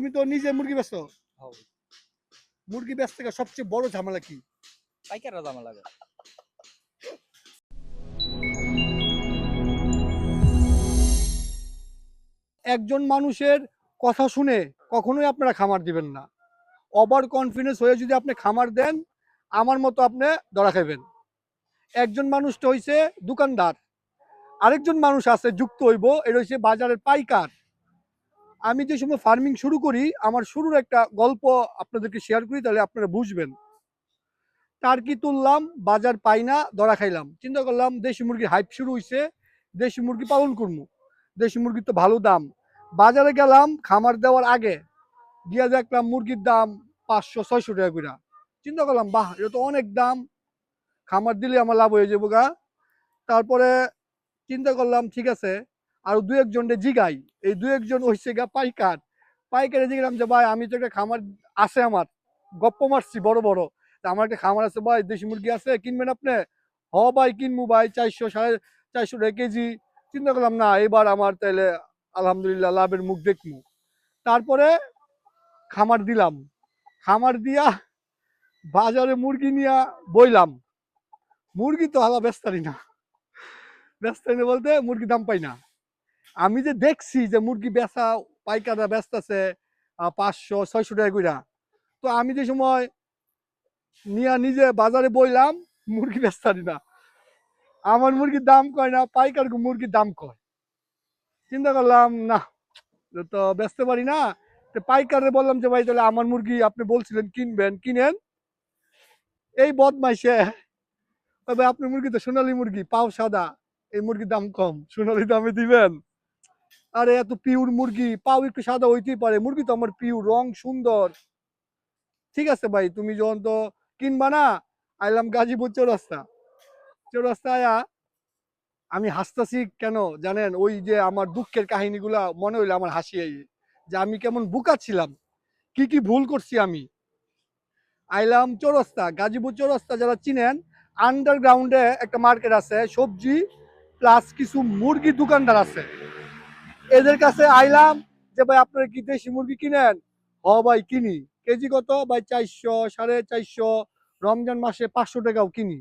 তুমি তো নিজে মুরগি বেচো? মুরগি বেচ থেকে সবচেয়ে বড় ঝামেলা কি? পাইকাররা জামা লাগে একজন মানুষের কথা শুনে কখনোই আপনারা খামার দিবেন না। ওভার কনফিডেন্স হয়ে যদি আপনি খামার দেন আমার মতো আপনি ধরা খাইবেন। একজন মানুষটা হইছে দোকানদার। আরেকজন মানুষ আছে যুক্ত হইব এটা হচ্ছে বাজারের পাইকার। আমি যে সময় ফার্মিং শুরু করি, আমার শুরুর একটা গল্প আপনাদেরকে শেয়ার করি, তাহলে আপনারা বুঝবেন। টার্কি তুললাম, বাজার পাই না, ধরা খাইলাম। চিন্তা করলাম, দেশি মুরগির হাইপ শুরু হয়েছে দেশি মুরগি পালন করব দেশি মুরগির তো ভালো দাম। বাজারে গেলাম, খামার দেওয়ার আগে গিয়া দেখলাম মুরগির দাম পাঁচশো, ছয়শো টাকা করে চিন্তা করলাম, বাহ, এটা তো অনেক দাম। খামার দিলে আমার লাভ হয়ে যাব গা। তারপরে চিন্তা করলাম, ঠিক আছে, আর দু একজনকে জিগাই। এই দু একজন হচ্ছে গা পাইকার। পাইকারে দেখলাম যে, ভাই, আমি তো একটা খামার আছে আমার, গপ্প মারছি, বড় বড়। তা আমার একটা খামার আছে, ভাই, দেশি মুরগি আছে, কিনবেন আপনি? হ, ভাই, কিনবো, ভাই, চারশো, সাড়ে চারশো টাকা কেজি। চিন্তা করলাম, না, এবার আমার তাইলে আলহামদুলিল্লাহ লাভের মুখ দেখব। তারপরে খামার দিলাম। খামার দিয়া বাজারে মুরগি নিয়া বইলাম। মুরগি তো হালা ব্যস্তারি না। ব্যস্তারি বলতে মুরগি দাম পাই না। আমি যে দেখছি যে মুরগি বেচা, পাইকাররা ব্যস্ত আছে পাঁচশো, ছয়শো টাকা কইরা, তো আমি যে সময় নিয়া নিজে বাজারে বইলাম, মুরগি বেচতারি না। আমার মুরগির দাম কয় না, পাইকার মুরগির দাম কয়। চিন্তা করলাম, না তো বেচতে পারি না। তো পাইকারে বললাম যে, ভাই, তাহলে আমার মুরগি আপনি বলছিলেন কিনবেন, কিনেন। এই বদমাইশে তবে ভাই আপনার মুরগি তো সোনালী মুরগি, পাও সাদা, এই মুরগির দাম কম, সোনালী দামে দিবেন? আরে এত পিওর মুরগি, পাও একটু সাদা হইতেই পারে। মুরগি তো আমার পিওর রং সুন্দর। ঠিক আছে ভাই, তুমি যখন তো কিনবা না, আইলাম গাজীপুর চৌরাস্তা। চৌরাস্তা আয়া, আমি হাসতাছি কেন জানেন? ওই যে আমার দুঃখের কাহিনীগুলা মনে হইল আমার হাসি যে আমি কেমন বুকা ছিলাম। কি কি ভুল করছি আমি? আইলাম চৌরাস্তা, গাজীপুর চৌরাস্তা যারা চিনেন আন্ডারগ্রাউন্ডে একটা মার্কেট আছে, সবজি প্লাস কিছু মুরগি দোকানদার আছে। এদের কাছে আইলাম যে, ভাই, আপনারা কি দেশি মুরগি কিনেন? হ, ভাই, কিনি। কেজি কত? ভাই, চারশো, সাড়ে চারশো, রমজান মাসে পাঁচশো টাকাও কিনি।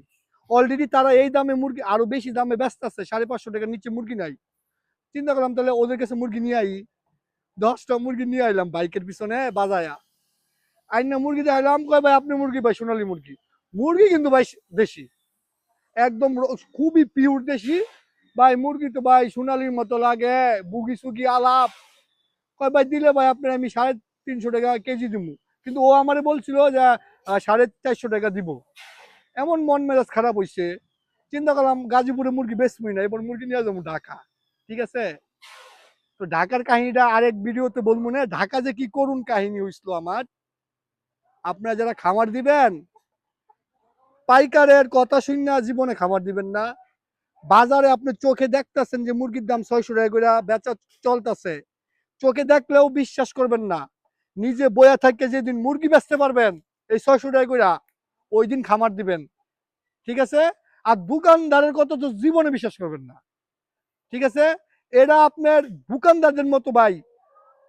অলরেডি তারা এই দামে মুরগি, আরও বেশি দামে ব্যস্ত আছে, সাড়ে পাঁচশো টাকার নিচে মুরগি নাই। চিন্তা করলাম, তাহলে ওদের কাছে মুরগি নিয়ে আই। দশটা মুরগি নিয়ে আইলাম বাইকের পিছনে, বাজায়া। আইনা মুরগি আইলাম কয়, ভাই, আপনি মুরগি, ভাই, সোনালী মুরগি? মুরগি কিন্তু, ভাই, দেশি। একদম খুবই পিওর দেশি ভাই, মুরগি তো ভাই সোনালির মতো লাগে, বুগি সুগি আলাপ। কয়, ভাই, দিলে ভাই আপনার আমি সাড়ে তিনশো টাকা কেজি দিব কিন্তু ও আমারে বলছিল যে সাড়ে চারশো টাকা দিব। এমন মন মেজাজ খারাপ হইছে। চিন্তা করলাম গাজীপুরে মুরগি বেচবই না এবার মুরগি নিয়ে যাব ঢাকা। ঠিক আছে? তো ঢাকার কাহিনীটা আরেক ভিডিওতে বলব না, ঢাকা যে কি করুন কাহিনী হইছিল আমার। আপনারা যারা খামার দিবেন, পাইকারের কথা শুনে জীবনে খামার দিবেন না। বাজারে আপনি চোখে দেখতেছেন যে মুরগির দাম ছয়শো টাকা করে বেচা চলতেছে, চোখে দেখলেও বিশ্বাস করবেন না। নিজে বয়া থাকে যেদিন মুরগি বেচতে পারবেন, এই ছয়শো টাকা করে ওই দিন খামার দিবেন। ঠিক আছে? আর দোকানদারের কথা তো জীবনে বিশ্বাস করবেন না। ঠিক আছে? এরা আপনার দোকানদারদের মতো ভাই।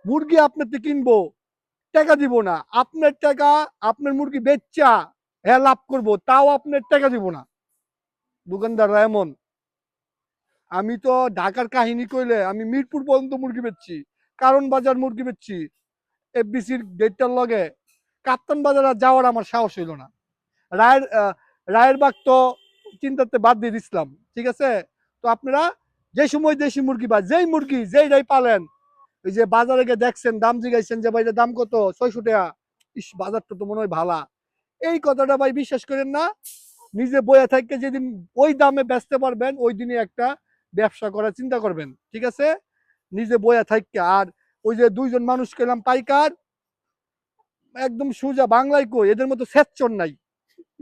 মুরগি আপনার কিনবো, টাকা দিব না। আপনার টাকা আপনার মুরগি বেচা হ্যাঁ লাভ করব, তাও আপনার টাকা দিব না। দোকানদাররা এমন। আমি তো ঢাকার কাহিনী কইলে আমি মিরপুর পর্যন্ত মুরগি বেচছি, কারণ বাজার মুরগি বেচছি, এফবিসির গেটটার লগে। কাপ্তান বাজার যাওয়ার আমার সাহস হইল না। রায়ের রায়ের বাগ তো চিন্তাতে বাদ দিয়ে দিছিলাম, ঠিক আছে? তো আপনারা যে সময় দেশি মুরগি বা যেই মুরগি যেই যেইটাই পালেন ওই যে বাজারে গিয়ে দেখছেন, দাম জিগাইছেন যে ভাই দাম কত? ছয়শো টাকা। ইস, বাজারটা তো মনে হয় ভালা। এই কথাটা ভাই বিশ্বাস করেন না, নিজে বইয়া থাকতে যেদিন ওই দামে বেচতে পারবেন, ওই দিনই একটা ব্যবসা করার চিন্তা করবেন, ঠিক আছে? নিজে বইয়া থাকতে আর ওই যে দুইজন মানুষ পেলাম পাইকার, একদম সোজা বাংলায় কই, এদের মতো স্যাচ্চর নাই।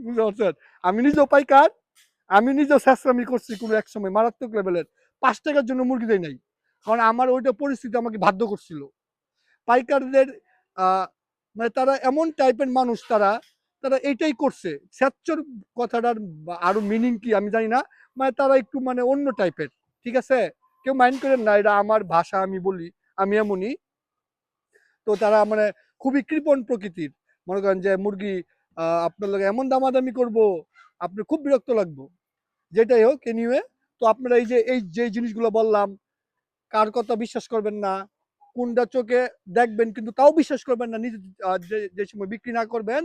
বুঝতে আমি নিজেও পাইকার, আমি নিজেও স্যাঁচরামি করছি কোনো এক সময়, মারাত্মক লেভেলের। পাঁচ টাকার জন্য মুরগি দেয় নাই, কারণ আমার ওইটা পরিস্থিতি আমাকে বাধ্য করছিল। পাইকারদের মানে তারা এমন টাইপের মানুষ তারা তারা এটাই করছে। স্যাচ্চর কথাটার আরও মিনিং কি আমি জানি না। মানে তারা একটু মানে অন্য টাইপের ঠিক আছে? কেউ মাইন্ড করেন না এটা আমার ভাষা আমি বলি, আমি এমনই। তো তারা মানে খুবই কৃপণ প্রকৃতির। মনে করেন যে মুরগি আপনার লগে এমন দামাদামি করব, আপনি খুব বিরক্ত লাগবো। যেটাই হোক এনিওয়ে তো আপনারা এই যে এই যে জিনিসগুলো বললাম, কার কথা বিশ্বাস করবেন না, কোনটা চোখে দেখবেন কিন্তু তাও বিশ্বাস করবেন না, নিজে যে সময় বিক্রি না করবেন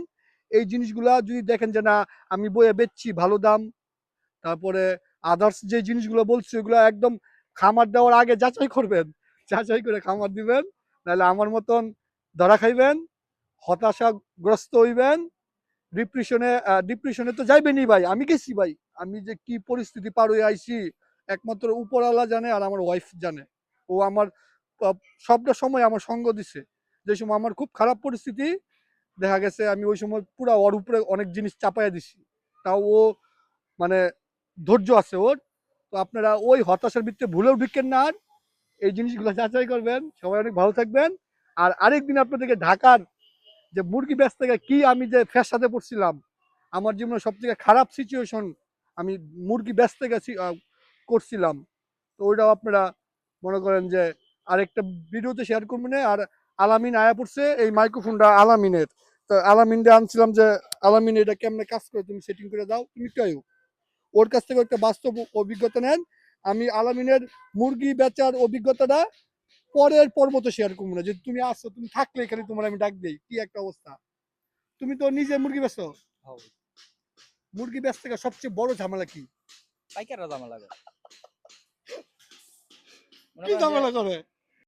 এই জিনিসগুলা যদি দেখেন যে না, আমি বইয়ে বেচছি ভালো দাম, তারপরে আদার্স যে জিনিসগুলো বলছি ওগুলো একদম খামার দেওয়ার আগে যাচাই করবেন, যাচাই করে খামার দিবেন, নাহলে আমার মতন ধরা খাইবেন, হতাশাগ্রস্ত হইবেন ডিপ্রেশনে ডিপ্রেশনে তো যাইবেনই ভাই, আমি গেছি ভাই, আমি যে কি পরিস্থিতি পার হয়ে আইছি, একমাত্র উপরওয়ালা জানে আর আমার ওয়াইফ জানে, ও আমার সবটা সময় আমার সঙ্গ দিছে, যে সময় আমার খুব খারাপ পরিস্থিতি দেখা গেছে আমি ওই সময় পুরা ওর উপরে অনেক জিনিস চাপাইয়া দিছি। তাও ও মানে ধৈর্য আছে ওর। তো আপনারা ওই হতাশার ভিত্তিতে ভুলেও ঢুকেন না আর। এই জিনিসগুলো যাচাই করবেন। সবাই অনেক ভালো থাকবেন। আর আরেকদিন আপনাদেরকে ঢাকার যে মুরগি ব্যস্ত থেকে কি আমি যে ফ্যাসাদে পড়ছিলাম আমার জীবনে সব থেকে খারাপ সিচুয়েশন আমি মুরগি গেছি আহ, করছিলাম। তো ওইটাও আপনারা মনে করেন যে আরেকটা ভিডিওতে শেয়ার করবেন আর আলামিন আয়া পড়ছে এই মাইক্রোফোনটা আলামিনের। তো আলামিনটা আনছিলাম যে আলামিন এটা কেমনে কাজ করে তুমি সেটিং করে দাও তুমি কেউ ওর কাছ থেকে একটা বাস্তব অভিজ্ঞতা নেন। আমি আলামিনের মুরগি বেচার অভিজ্ঞতাটা পরের পর্বতে শেয়ার করব না। যে তুমি আসছো তুমি থাকলে এখানে তোমার আমি ডাক দেই। কি একটা অবস্থা? তুমি তো নিজে মুরগি বেচো? হ্যাঁ। মুরগি বেচ থেকে সবচেয়ে বড় ঝামেলা কি? পাইকাররা ঝামেলা করে। কি ঝামেলা করে?